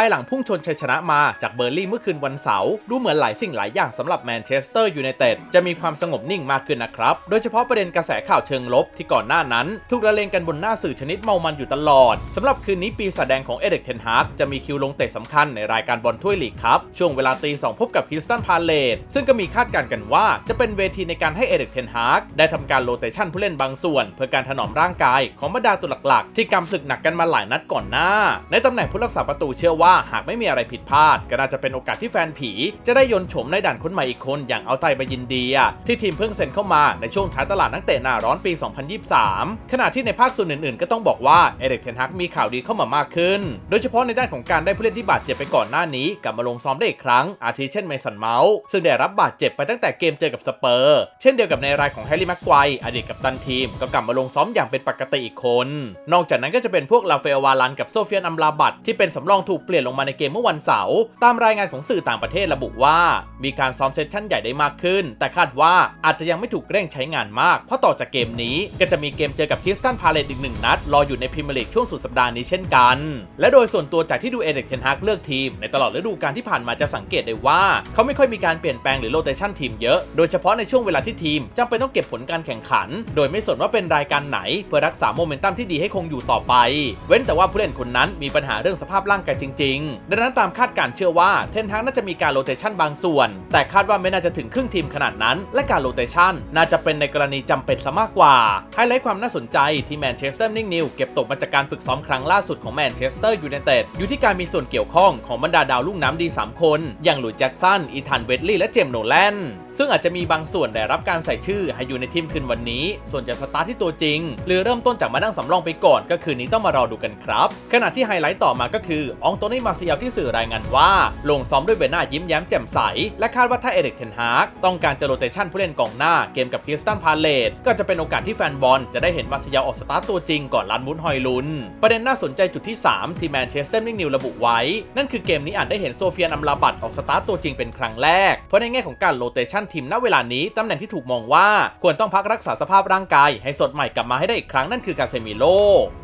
ายหลังพุ่งชนชัยชนะมาจากเบอร์ลี่เมื่อคืนวันเสาร์ดูเหมือนหลายสิ่งหลายอย่างสำหรับแมนเชสเตอร์ยูไนเต็ดจะมีความสงบนิ่งมากขึ้นนะครับ โดยเฉพาะประเด็นกระแสข่าวเชิงลบที่ก่อนหน้านั้น ถูกระเลงกันบนหน้าสื่อชนิดเมามันอยู่ตลอดสำหรับคืนนี้ปีศาจแดงของเอเด็กเทนฮากจะมีคิวลงเตะสำคัญในรายการบอลถ้วยลีกครับช่วงเวลาตีสองพบกับคิสตันพาเลตซึ่งก็มีคาดการณ์กันว่า จะเป็นเวทีในการให้เอเด็กเทนฮากได้ทำการโรเตชันผู้เล่นบางส่วน เพื่อการถนอมร่างกายของบรรดาตัวหลักๆ ที่กำศึกหนักกันมาหลายนัดก่อนหน้า ในตำแหน่งผู้รักษาประตูเชื่อว่าหากไม่มีอะไรผิดพลาด ก็น่าจะเป็นโอกาสที่แฟนผี จะได้ยนต์โฉมในด่านคนใหม่อีกคนอย่างเอาไตบายินเดียที่ทีมเพิ่งเซ็นเข้ามาในช่วงท้ายตลาดนักเตะหน้าร้อนปี 2023 ขณะที่ในภาคส่วนอื่นๆ ก็ต้องบอกว่าเอเดกเทนฮักมีข่าวดีเข้ามามากขึ้น โดยเฉพาะในด้านของการได้ผู้เล่นที่บาดเจ็บไปก่อนหน้านี้กลับมาลงซ้อมได้อีกครั้ง อาทิเช่นเมสันเมาส์ซึ่งได้รับบาดเจ็บไปตั้งแต่เกมเจอกับสเปอร์ เช่นเดียวกับในรายของแฮร์รี่แม็กควอดีตกัปตันทีมก็กลับมาลงซ้อมอย่างเป็นปกติอีกคน นอกจากนั้นก็จะเป็นพวกลาเฟลวาลันกับโซเฟียนอัมลาบัตที่เป็นสำรองถูกเปลี่ยนลงมาในเกมเมื่อวันเสาร์ตามรายงานของสื่อต่างประเทศระบุว่า มีการซ้อมเซสชั่นใหญ่ได้มากขึ้น แต่คาดว่าอาจจะยังไม่ถูกเร่งใช้งานมาก เพราะต่อจากเกมนี้ก็จะมีเกมเจอกับคริสตันพาเลตอีกหนึ่งนัด รออยู่ในพรีเมียร์ลีกช่วงสุดสัปดาห์นี้เช่นกัน และโดยส่วนตัวจากที่ดูเอเด็กเทนฮากเลือกทีม ในตลอดฤดูกาลที่ผ่านมาจะสังเกตได้ว่าเขาไม่ค่อยมีการเปลี่ยนแปลงหรือโรเตชันทีมเยอะโดยเฉพาะในช่วงเวลาที่ทีมจำเป็นต้องเก็บผลการแข่งขัน โดยไม่สนว่าเป็นรายการไหน เพื่อรักษาโมเมนตัมที่ดีให้คงอยู่ต่อไป เว้นแต่ว่าผู้เล่นคนนั้นมีปัญหาเรื่องสภาพร่างกายจริงๆ ดังนั้นตามคาดการเชื่อว่าเทนฮากน่าจะมีการโรเตชันบางส่วน แต่คาดว่าไม่น่าจะถึงครึ่งทีมขนาดนั้น และการโรเตชันน่าจะเป็นในกรณีจำเป็นซะมากกว่า ไฮไลท์ความน่าสนใจที่แมนเชสเตอร์นิ่งนิวเก็บตกมาจากการฝึกซ้อมครั้งล่าสุดของแมนเชสเตอร์ยูไนเต็ดอยู่ที่การมีส่วนเกี่ยวข้องของบรรดาดาวลูกน้ำดี 3 คน อย่างหลุยส์แจ็กสันอีธานเวดลีย์และเจมส์โนแลน ซึ่งอาจจะมีบางส่วนได้รับการใส่ชื่อให้อยู่ในทีมคืนวันนี้ ส่วนจะสตาร์ทที่ตัวจริง หรือเริ่มต้นจากมานั่งสำรองไปก่อนก็คืนนี้ต้องมารอดูกันครับ ขณะที่ไฮไลท์ต่อมาก็คืออองโตนี่มาเซียลที่สื่อรายงานว่า ลงซ้อมด้วยเบหน้ายิ้มแย้มแจ่มใส และคาดว่าถ้าเอริกเทนฮากต้องการจะโรเตชันผู้เล่นกองหน้าเกมกับคริสตันพาเลตก็จะเป็นโอกาสที่แฟนบอลจะได้เห็นมาเซียลออกสตาร์ทตัวจริงก่อนลันมุนฮอยลุน ประเด็นน่าสนใจจุดที่ 3 ที่แมนเชสเตอร์นิงนิวระบุไว้ นั่นคือเกมนี้อาจได้เห็นโซเฟียนอัมลาบัตออกสตาร์ทตัวจริงเป็นครั้งแรกเพราะในแง่ของการโรเตชันทีมณเวลานี้ตำแหน่งที่ถูกมองว่า ควรต้องพักรักษาสภาพร่างกาย ให้สดใหม่กลับมาให้ได้อีกครั้งนั่นคือกาเซมิโล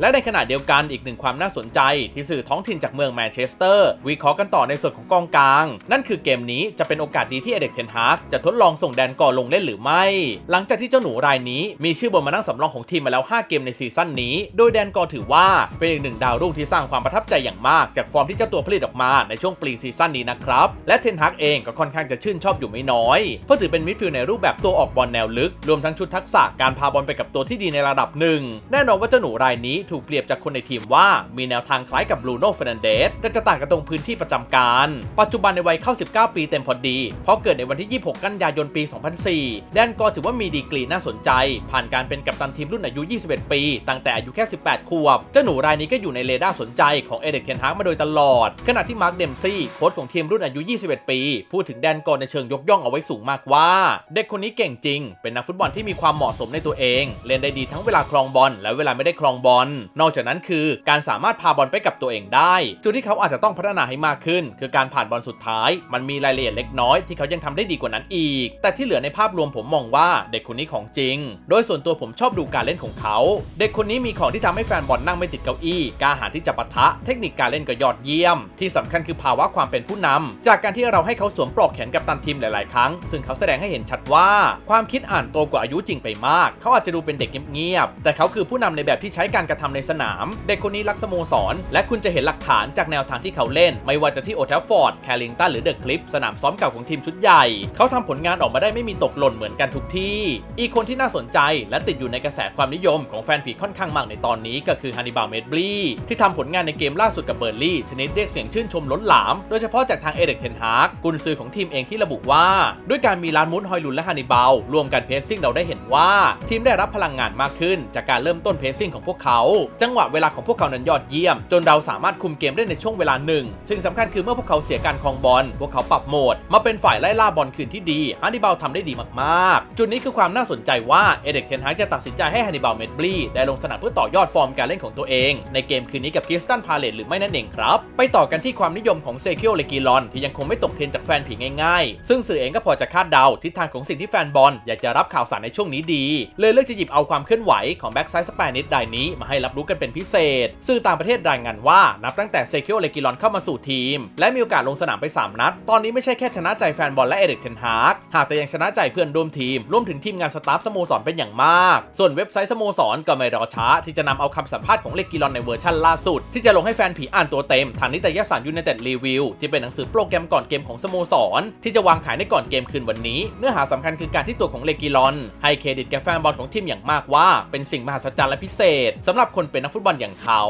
และในขณะเดียวกันอีกหนึ่งความน่าสนใจ ที่สื่อท้องถิ่นจากเมืองแมนเชสเตอร์ วิเคราะห์กันต่อในส่วนของกองกลาง นั่นคือเกมนี้จะเป็นโอกาสดีที่เอเด็กเทนฮากจะทดลองส่งแดนก่อลงเล่นหรือไม่ หลังจากที่เจ้าหนูรายนี้มีชื่อบนมานั่งสำรองของทีมมาแล้ว 5 เกมในซีซั่นนี้ โดยแดนกอถือว่าเป็นอีกหนึ่งดาวรุ่งที่สร้างความประทับใจอย่างมาก จากฟอร์มที่เจ้าตัวผลิตออกมาในช่วงปรีซีซั่นนี้นะครับและเทนฮากเองก็ค่อนข้างจะชื่นชอบอยู่ไม่น้อยเพราะถือเป็นมิดฟิลด์ในรูปแบบตัวออกบอลแนวลึก รวมทั้งชุดทักษะการพาบอลไปกับตัวที่ดีในระดับหนึ่ง แน่นอนว่าเจ้าหนูรายนี้ถูกเปรียบจากคนในทีมว่ามีแนวทางคล้ายกับบรูโน่เฟรนันเดสแต่จะต่างกันตรงพื้นที่ประจำการ ปัจจุบันในวัยเข้า 19 ปีเต็มพอดี เพราะเกิดในวันที่ 26 กันยายนปี 2004 แดนก็ถือว่ามีดีกรีน่าสนใจ ผ่านการเป็นกัปตันทีมรุ่นอายุ 21 ปี ตั้งแต่อายุแค่ 18 ขวบ เจ้าหนูรายนี้ก็อยู่ในเรดาร์สนใจของเอเดกเทนฮากมาโดยตลอด ขณะที่มาร์คเดมซี่โค้ชของทีมรุ่นอายุ 21 ปี พูดถึงแดนกอในเชิงยกย่องเอาไว้สูงมากว่า เด็กคนนี้เก่งจริง เป็นนักฟุตบอลที่มีความเหมาะสมในตัวเอง เล่นได้ดีทั้งเวลาครองบอลและเวลาไม่ได้ครองบอล นอกจากนั้นคือการสามารถพาบอลไปกับตัวเองได้ จุดที่เขาอาจจะต้องพัฒนาให้มากขึ้น คือการผ่านบอลสุดท้าย มันมีรายละเอียดเล็กน้อยที่เขายังทำได้ดีกว่านั้นอีก แต่ที่เหลือในภาพรวมผมมองว่าเด็กคนนี้ของจริง โดยส่วนตัวผมชอบดูการเล่นของเขา เด็กคนนี้มีของที่ทำให้แฟนบอลนั่งไม่ติดเก้าอี้กล้าหาญที่จะปะทะ เทคนิคการเล่นก็ยอดเยี่ยม ที่สำคัญคือภาวะความเป็นผู้นำจากการที่เราให้เขาสวมปลอกแขนกับตันทีมหลาย ๆ ครั้ง ซึ่งเขาแสดงให้เห็นชัดว่า ความคิดอ่านโตกว่าอายุจริงไปมาก เขาอาจจะดูเป็นเด็กเงียบๆ แต่เขาคือผู้นำในแบบที่ใช้การกระทำในสนาม เด็กคนนี้รักสโมสร และคุณจะเห็นหลักฐานจากแนวทางที่เขาเล่น ไม่ว่าจะที่โอทัฟฟอร์ด แคลิงตันหรือเดอะคลิปสนามซ้อมเก่าของทีมชุดใหญ่ เขาทำผลงานออกมาได้ไม่มีตกหล่นเหมือนกันทุกที่ อีกคนที่น่าสนใจและติดอยู่ในกระแสความนิยมของแฟนผีค่อนข้างมากในตอนนี้ก็คือฮันนิบาลเมดบลีที่ทำผลงานในเกมล่าสุดกับเบอร์ลี่ชนิดเรียกเสียงชื่นชมล้นหลาม โดยเฉพาะจากทางเอเด็กเทนฮากกุนซือของทีมเองที่ระบุว่า ด้วยการมีลานมุนฮอยลุนและฮันนิบาลรวมกันเพสซิ่งเราได้เห็นว่า ทีมได้รับพลังงานมากขึ้น จากการเริ่มต้นเพสซิ่งของพวกเขา จังหวะเวลาของพวกเขานั้นยอดเยี่ยม จนเราสามารถคุมเกมได้ในช่วงเวลาหนึ่ง ซึ่งสำคัญคือเมื่อพวกเขาเสียการครองบอล พวกเขาปรับโหมด มาเป็นฝ่ายไล่ล่าบอลคืนที่ดีฮันนิบาลทำได้ดีมากๆ จุดนี้คือความน่าสนใจว่าเอเด็กเทนฮากจะตัดสินใจให้ฮันนิบาลเมดบลีได้ลงสนามเพื่อต่อยอดฟอร์มการเล่นของตัวเอง ในเกมคืนนี้กับคริสตันพาเลตหรือไม่นั่นเองครับ ไปต่อกันที่ความนิยมของเซคิโอเลกิลอนที่ยังคงไม่ตกเทรนจากแฟนผีง่ายๆ ซึ่งสื่อเองก็พอจะคาดดเดาทิศทางของสิ่งที่แฟนบอลอยากจะรับข่าวสารในช่วงนี้ดี เลยเลือกจะหยิบเอาความเคลื่อนไหวของแบ็กไซด์สเปนิสรายนี้มาให้รับรู้กันเป็นพิเศษ สื่อต่างประเทศรายงานว่านับตั้งแต่เซคิโอเลกิลอนเข้ามาสู่ทีม และมีโอกาสลงสนามไป 3 นัด ตอนนี้ไม่ใช่แค่ชนะใจแฟนบอลและเอริกเทนฮากหากแต่ยังชนะใจเพื่อนร่วมทีมรวมถึงทีมงานสตาฟสโมสรเป็นอย่างมาก ส่วนเว็บไซต์สโมสรก็ไม่รอช้าที่จะนำเอาคำสัมภาษณ์ของเลกิลอนในเวอร์ชันล่าสุด ที่จะลงให้แฟนผีอ่านตัวเต็มทางนิตยสารยูไนเต็ดรีวิวที่เป็นหนังสือโปรแกรมก่อนเกมของสโมสรที่จะวางขายในก่อนเกมคืนวันนี้ เนื้อหาสำคัญคือการที่ตัวของเลกิลอน ให้เครดิตแก่แฟนบอลของทีมอย่างมากว่า เป็นสิ่งมหัศจรรย์และพิเศษสำหรับคนเป็นนักฟุตบอลอย่างเขา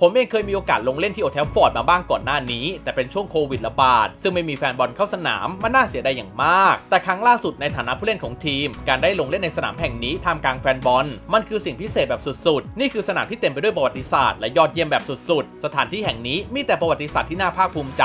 ผมเองเคยมีโอกาสลงเล่นที่โอเทลฟอร์ดมาบ้างก่อนหน้านี้ แต่เป็นช่วงโควิดระบาด ซึ่งไม่มีแฟนบอลเข้าสนามมันน่าเสียดายอย่างมาก แต่ครั้งล่าสุดในฐานะผู้เล่นของทีม การได้ลงเล่นในสนามแห่งนี้ท่ามกลางแฟนบอล มันคือสิ่งพิเศษแบบสุดๆ นี่คือสนามที่เต็มไปด้วยประวัติศาสตร์และยอดเยี่ยมแบบสุดๆ สถานที่แห่งนี้มีแต่ประวัติศาสตร์ที่น่าภาคภูมิใจ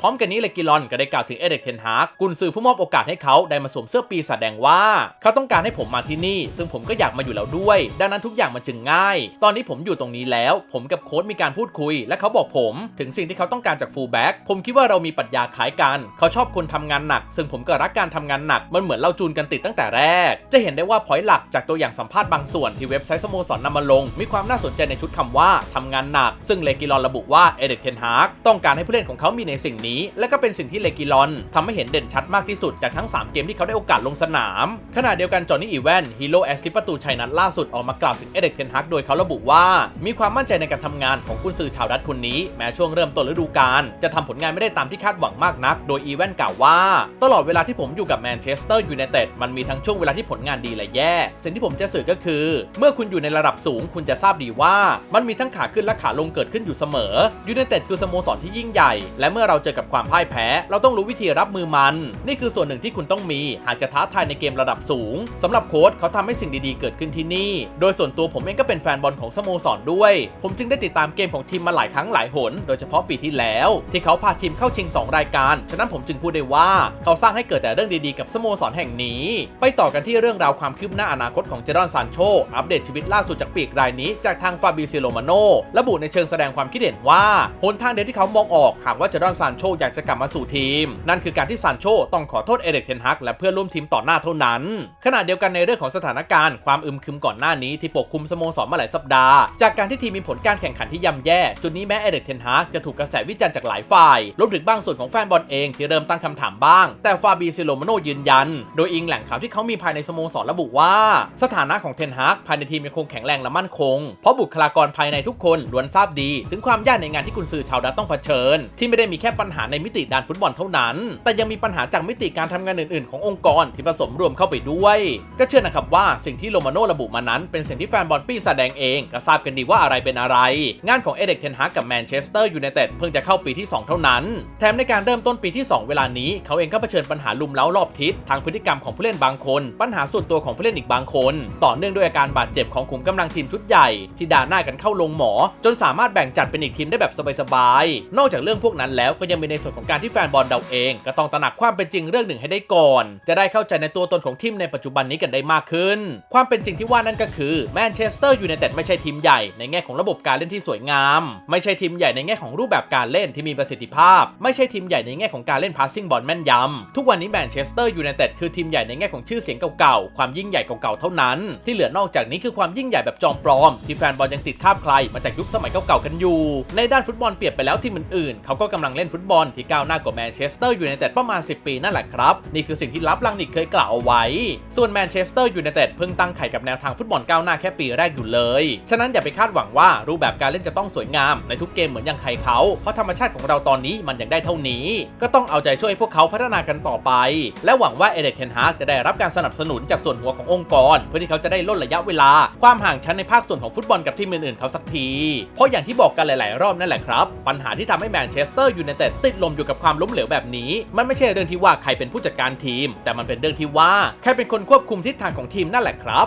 พร้อมกันนี้เลกิลอนก็ได้กล่าวถึงเอเดกเทนฮากกุนซือผู้มอบโอกาสให้เขาาได้มาสวมเสื้อปีแสดงว่า เขาต้องการให้ผมมาที่นี่ ซึ่งผมก็อยากมาอยู่แล้วด้วย ดังนั้นทุกอย่างมันจึงง่าย ตอนนี้ผมอยู่ตรงนี้แล้ว ผมกับโค้ชมีการพูดคุย และเขาบอกผมถึงสิ่งที่เขาต้องการจากฟูลแบ็กผมคิดว่าเรามีปรัชญาคล้ายกัน เขาชอบคนทำงานหนัก ซึ่งผมก็รักการทำงานหนัก มันเหมือนเราจูนกันติดตั้งแต่แรก จะเห็นได้ว่าพอยต์หลักจากตัวอย่างสัมภาษณ์บางส่วนที่เว็บไซต์สโมสรนำมาลง มีความน่าสนใจในชุดคำว่าทำงานหนัก ซึ่งเลกิลอนระบุว่าเอเดกเทนฮากต้องการให้ผู้เล่นของเขามีในสิ่งนี้ และก็เป็นสิ่งที่เลกิลอนทำให้เห็นเด่นชัดมากที่สุดจากทั้ง3เกมที่เขาได้โอกาสลงสนาม ขณะเดียวกันจอห์นนี่อีแวนฮีโร่แอสซิสประตูชัยนัดล่าสุดออกมากล่าวถึงเอเดกเทนฮากโดยเขาระบุว่ามีความมั่นใจในการทำงานของกุนซือชาวดัตคนนี้ แม้ช่วงเริ่มต้นฤดูกาลจะทำผลงานไม่ได้ตามที่คาดหวังมากนัก โดยอีแวนกล่าวว่า ตลอดเวลาที่ผมอยู่กับแมนเชสเตอร์ยูไนเต็ดมันมีทั้งช่วงเวลาที่ผลงานดีและแย่ สิ่งที่ผมจะสื่อก็คือ เมื่อคุณอยู่ในระดับสูง คุณจะทราบดีว่า มันมีทั้งขาขึ้นและขาลงเกิดขึ้นอยู่เสมอยูไนเต็ดคือสโมสรที่ยิ่งใหญ่ และเมื่อเราเจอกับความพ่ายแพ้ เราต้องรู้วิธีรับมือมัน นี่คือส่วนหนึ่งที่คุณต้องมี หากจะท้าทายในเกมระดับสูงสำหรับโค้ชเขาทำให้สิ่งดีๆเกิดขึ้นที่นี่ โดยส่วนตัวผมเองก็เป็นแฟนบอลของสโมสรด้วย ผมจึงได้ติดตามเกมของทีมมาหลายครั้งหลายหน โดยเฉพาะปีที่แล้ว ที่เขาพาทีมเข้าชิง 2 รายการ ฉะนั้นผมจึงพูดได้ว่า เขาสร้างให้เกิดแต่เรื่องดีๆกับสโมสรแห่งนี้ ไปต่อกันที่เรื่องราวความคืบหน้าอนาคตของเจดอนซานโชอัปเดตชีวิตล่าสุดจากปีกรายนี้จากทางฟาบิซิโลมาโนระบุในเชิงแสดงความคิดเห็นว่าหนทางเดียวที่เขามองออกหากว่าเจดอนซานโชอยากจะกลับมาสู่ทีม นั่นคือการที่ซานโชต้องขอโทษเอเดกเทนฮักและเพื่อนร่วมทีมต่อหน้าเท่านั้น ขณะเดียวกันในเรื่องของสถานการณ์ความอึมครึมก่อนหน้านี้ที่ปกคลุมสโมสรมาหลายสัปดาห์ จากการที่ทีมมีผลการแข่งขันที่ย่ำแย่จุดนี้แม้เอเดกเทนฮากจะถูกกระแสวิจารณ์จากหลายฝ่ายรวมถึงบางส่วนของแฟนบอลเองที่เริ่มตั้งคำถามบ้าง แต่ฟาบีซิโลมาโนยืนยัน โดยอิงแหล่งข่าวที่เขามีภายในสโมสรระบุว่า สถานะของเทนฮากภายในทีมยังคงแข็งแรงและมั่นคง เพราะบุคลากรภายในทุกคนล้วนทราบดี ถึงความยากในงานที่กุนซือชาวดัตต้องเผชิญ ที่ไม่ได้มีแค่ปัญหาในมิติด้านฟุตบอลเท่านั้น แต่ยังมีปัญหาจากมิติการทำงานอื่นๆ ขององค์กรที่ผสมรวมเข้าไปด้วย ก็เชื่อนะครับว่าสิ่งที่โรมาโนระบุมานั้นเป็นสิ่งที่แฟนบอลปี้แสดงเองก็ทราบกันดีว่าอะไรเป็นอะไร งานของเอเด็กเทนฮากกับแมนเชสเตอร์ยูไนเต็ดเพิ่งจะเข้าปีที่ 2 เท่านั้น แถมในการเริ่มต้นปีที่ 2 เวลานี้ เขาเองก็เผชิญปัญหาลุมเล้ารอบทิศทางพฤติกรรมของผู้เล่นบางคน ปัญหาส่วนตัวของผู้เล่นอีกบางคน ต่อเนื่องด้วยอาการบาดเจ็บของขุมกำลังทีมชุดใหญ่ที่ด่าหน้ากันเข้าลงหมอ จนสามารถแบ่งจัดเป็นอีกทีมได้แบบสบายๆนอกจากเรื่องพวกนั้นแล้วก็ยังมีในส่วนของการที่แฟนบอลเราเอง ก็ต้องตระหนักความเป็นจริงเรื่องหนึ่งให้ได้ก่อน จะได้เข้าใจในตัวตนของทีมในปัจจุบันนี้กันได้มากขึ้น ความเป็นจริงที่ว่านั่นก็คือแมนเชสเตอร์ยูไนเต็ดไม่ใช่ทีมใหญ่ในแง่ของระบบการเล่นที่สวยงาม ไม่ใช่ทีมใหญ่ในแง่ของรูปแบบการเล่นที่มีประสิทธิภาพ ไม่ใช่ทีมใหญ่ในแง่ของการเล่นพาสซิ่งบอลแม่นยำทุกวันนี้แมนเชสเตอร์ยูไนเต็ดคือทีมใหญ่ในแง่ของชื่อเสียงเก่าๆความยิ่งใหญ่เก่าๆเท่านั้น ที่เหลือนอกจากนี้คือความยิ่งใหญ่แบบจอมปลอม ที่แฟนบอลยังติดภาพใครมาจากยุคสมัยเก่าๆกันอยู่ ในด้านฟุตบอลเปรียบไปแล้วทีมอื่นๆเขาก็กำลังเล่นฟุตบอลที่ก้าวหน้ากว่าแมนเชสเตอร์ยูไนเต็ดประมาณ 10 ปีนั่นแหละครับนีคือสิ่งที่ลับลังนิกเคยกล่าวเอาไว้ ส่วนแมนเชสเตอร์ยูไนเต็ดเพิ่งตั้งไข่กับแนวทางฟุตบอลก้าวหน้าแค่ปีแรกอยู่เลย ฉะนั้นอย่าไปคาดหวังว่ารูปแบบการเล่นจะต้องสวยงามในทุกเกมเหมือนอย่างใครเขา เพราะธรรมชาติของเราตอนนี้มันยังได้เท่านี้ ก็ต้องเอาใจช่วยให้พวกเขาพัฒนากันต่อไป และหวังว่าเอเดกเทนฮากจะได้รับการสนับสนุนจากส่วนหัวขององค์กร เพื่อที่เขาจะได้ลดระยะเวลา ความห่างชั้นในภาคส่วนของฟุตบอลกับทีมอื่นๆเขาสักที เพราะอย่างที่บอกกันหลาย ๆ รอบนั่นแหละครับ ปัญหาที่ทำให้แมนเชสเตอร์ยูไนเต็ดติดลมอยู่กับความล้มเหลวแบบนี้ มันไม่ใช่เรื่องที่ว่าใครเป็นผู้จัดการทีม แต่มันเป็นเรื่องที่ว่าแค่เป็นคนควบคุมทิศทางของทีมนั่นแหละครับ